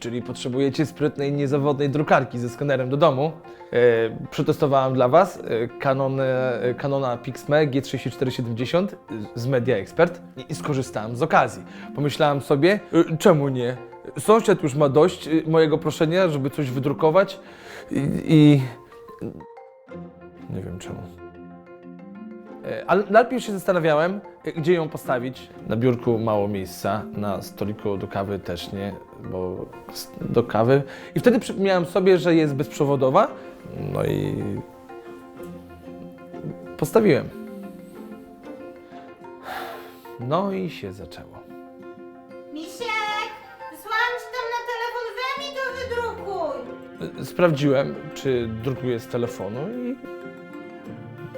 czyli potrzebujecie sprytnej, niezawodnej drukarki ze skanerem do domu, e, przetestowałem dla Was e, Canon, e, Canona Pixme G3470 z Media Expert i, skorzystałem z okazji. Pomyślałem sobie, e, czemu nie? Sąsiad już ma dość e, mojego proszenia, żeby coś wydrukować i, i nie wiem czemu. E, Ale najpierw się zastanawiałem, e, gdzie ją postawić. Na biurku mało miejsca, na stoliku do kawy też nie, bo do kawy. I wtedy przypomniałem sobie, że jest bezprzewodowa. No i postawiłem. No i się zaczęło. Misiek, ci tam na telefon, we mi to wydrukuj. E, Sprawdziłem, czy drukuje z telefonu i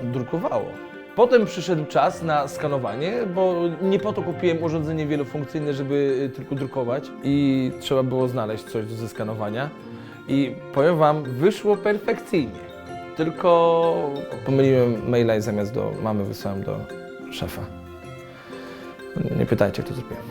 drukowało. Potem przyszedł czas na skanowanie, bo nie po to kupiłem urządzenie wielofunkcyjne, żeby y, tylko drukować i trzeba było znaleźć coś do zeskanowania. I powiem Wam, wyszło perfekcyjnie. Tylko pomyliłem maila i zamiast do mamy wysłałem do szefa. Nie pytajcie, jak to zrobiłem.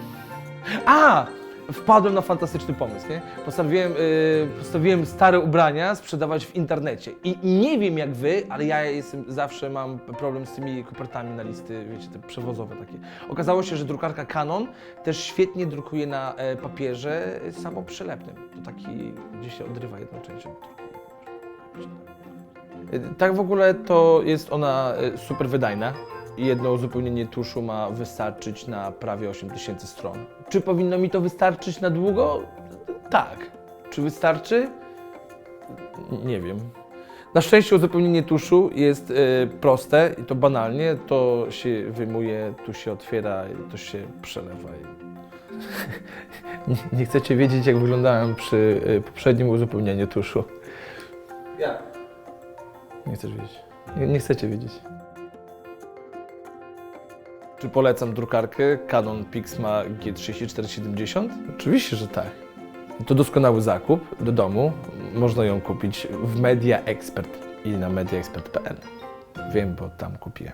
A! Wpadłem na fantastyczny pomysł, nie? Postanowiłem, yy, postawiłem stare ubrania sprzedawać w internecie. I nie wiem jak wy, ale ja jestem, zawsze mam problem z tymi kopertami na listy, wiecie, te przewozowe takie. Okazało się, że drukarka Canon też świetnie drukuje na e, papierze samoprzylepnym. To taki, gdzie się odrywa jedną część. Y, Tak w ogóle to jest ona y, super wydajna. Jedno uzupełnienie tuszu ma wystarczyć na prawie 8000 stron. Czy powinno mi to wystarczyć na długo? Tak. Czy wystarczy? Nie wiem. Na szczęście uzupełnienie tuszu jest y, proste i to banalnie. To się wyjmuje, tu się otwiera i to się przelewa. Nie, nie chcecie wiedzieć, jak wyglądałem przy y, poprzednim uzupełnieniu tuszu. Jak? Nie chcesz wiedzieć. Nie, nie chcecie wiedzieć. Czy polecam drukarkę Canon Pixma G3470? Oczywiście, że tak. To doskonały zakup do domu. Można ją kupić w Media Expert i na mediaexpert.pl. Wiem, bo tam kupiłem.